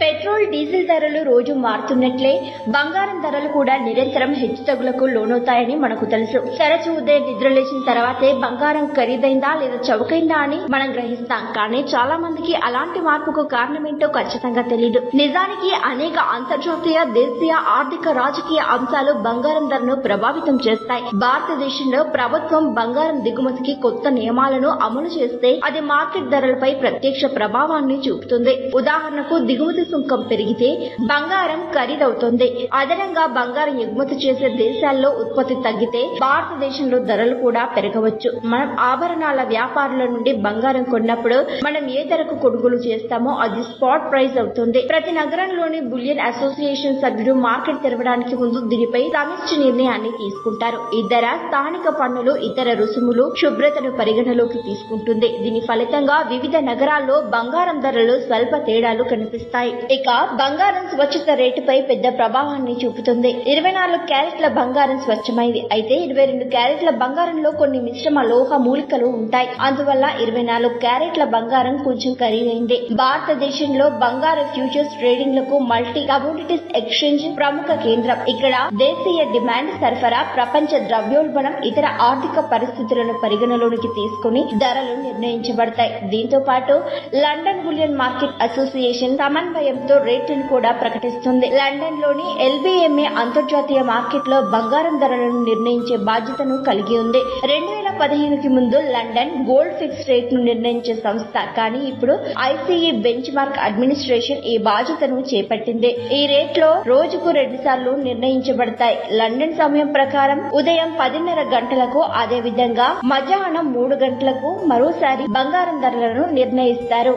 Petrol diesel ధరలు రోజు మారుతున్నట్లే బంగారం ధరలు కూడా నిరంతరం హెచ్చుతగులకు లోనవుతాయని మనకు తెలుసు. తరచూ ఉదయం నిద్రలేచిన తర్వాతే బంగారం ఖరీదైందా లేదా చౌకైందా అని మనం గ్రహిస్తాం. కానీ చాలా మందికి అలాంటి మార్పుకు కారణమేంటో ఖచ్చితంగా తెలియదు నిజానికి అనేక అంతర్జాతీయ దేశీయ ఆర్థిక రాజకీయ అంశాలు బంగారం ధరను ప్రభావితం చేస్తాయి. భారతదేశంలో ప్రభుత్వం బంగారం దిగుమతికి కొత్త నియమాలను అమలు చేస్తే అది మార్కెట్ ధరలపై ప్రత్యక్ష ప్రభావాన్ని చూపుతుంది. ఉదాహరణకు దిగుమతి సుంకం పెరిగితే బంగారం ఖరీదవుతుంది. అదనంగా బంగారం ఎగుమతి చేసే దేశాల్లో ఉత్పత్తి తగ్గితే భారతదేశంలో ధరలు కూడా పెరగవచ్చు. మనం ఆభరణాల వ్యాపారుల నుండి బంగారం కొన్నప్పుడు మనం ఏ ధరకు కొనుగోలు చేస్తామో అది స్పాట్ ప్రైస్ అవుతుంది. ప్రతి నగరంలోని బులియన్ అసోసియేషన్ సభ్యుడు మార్కెట్ తెరవడానికి ముందు దీనిపై సమిష్టి నిర్ణయాన్ని తీసుకుంటారు. ఈ ధర స్థానిక పన్నులు ఇతర రుసుములు శుభ్రతను పరిగణలోకి తీసుకుంటుంది. దీని ఫలితంగా వివిధ నగరాల్లో బంగారం ధరలు స్వల్ప తేడాలు కనిపిస్తాయి. ఇక బంగారం స్వచ్ఛత రేటుపై పెద్ద ప్రభావాన్ని చూపుతుంది. ఇరవై నాలుగు క్యారెట్ల బంగారం స్వచ్ఛమైంది. అయితే ఇరవై రెండు క్యారెట్ల బంగారంలో కొన్ని మిశ్రమ లోహ మూలికలు ఉంటాయి. అందువల్ల ఇరవై నాలుగు క్యారెట్ల బంగారం కొంచెం ఖరీదైంది. భారతదేశంలో బంగారు ఫ్యూచర్స్ ట్రేడింగ్లకు మల్టీ కమోడిటీస్ ఎక్స్చేంజ్ ప్రముఖ కేంద్రం. ఇక్కడ దేశీయ డిమాండ్ సరఫరా ప్రపంచ ద్రవ్యోల్బణం ఇతర ఆర్థిక పరిస్థితులను పరిగణలోనికి తీసుకుని ధరలు నిర్ణయించబడతాయి. దీంతో పాటు లండన్ బులియన్ మార్కెట్ అసోసియేషన్ సమన్వయ సమన్వయంతో రేట్లను కూడా ప్రకటిస్తుంది. లండన్లోని ఎల్బిఎంఏ అంతర్జాతీయ మార్కెట్లో బంగారం ధరలను నిర్ణయించే బాధ్యతను కలిగి ఉంది. రెండు వేల పదిహేనుకి ముందు లండన్ గోల్డ్ ఫిక్స్ రేట్ను నిర్ణయించే సంస్థ. కానీ ఇప్పుడు ఐసీఈ బెంచ్ మార్క్ అడ్మినిస్ట్రేషన్ ఈ బాధ్యతను చేపట్టింది. ఈ రేట్లో రోజుకు రెండు సార్లు నిర్ణయించబడతాయి. లండన్ సమయం ప్రకారం ఉదయం పదిన్నర గంటలకు అదే విధంగా మధ్యాహ్నం మూడు గంటలకు మరోసారి బంగారం ధరలను నిర్ణయిస్తారు.